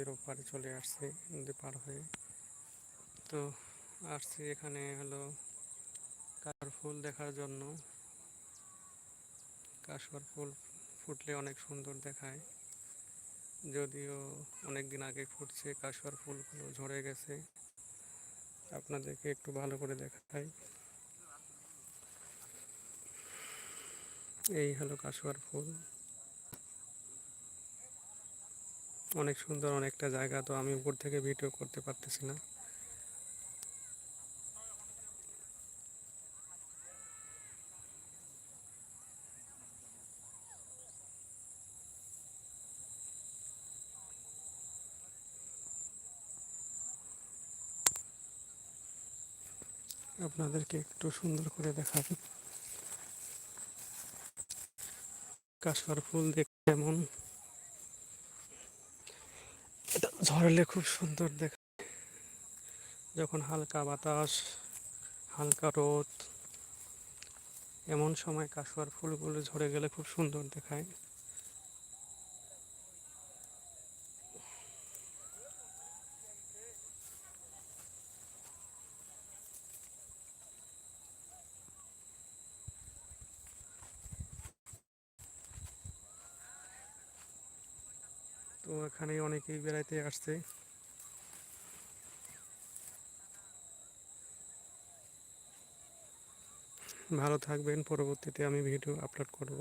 নদীর ওপারে চলে আসছে, নদী পার হয়ে। তো আসছি এখানে হলো কার ফুল দেখার জন্য। কাশবার ফুল ফুটলে অনেক সুন্দর দেখায়। যদিও অনেক দিন আগে ফুটছে কাশবার ফুলগুলো ঝরে গেছে। আপনাদেরকে একটু ভালো করে দেখাই। এই হলো কাশবার ফুল। অনেক সুন্দর অনেকটা জায়গা, তো আমি উপর থেকে ভিডিও করতে পারতেছি না। আপনাদেরকে একটু সুন্দর করে দেখাবো। কাশবার ফুল দেখতে এটা ঝরলে খুব সুন্দর দেখা যখন হালকা বাতাস, হালকা রোদ, এমন সময় কাশোয়ার ফুলগুলো ঝরে গেলে খুব সুন্দর দেখায়। তো এখানে অনেকেই বেড়াইতে আসছে। ভালো থাকবেন পরবর্তীতে আমি ভিডিও আপলোড করব।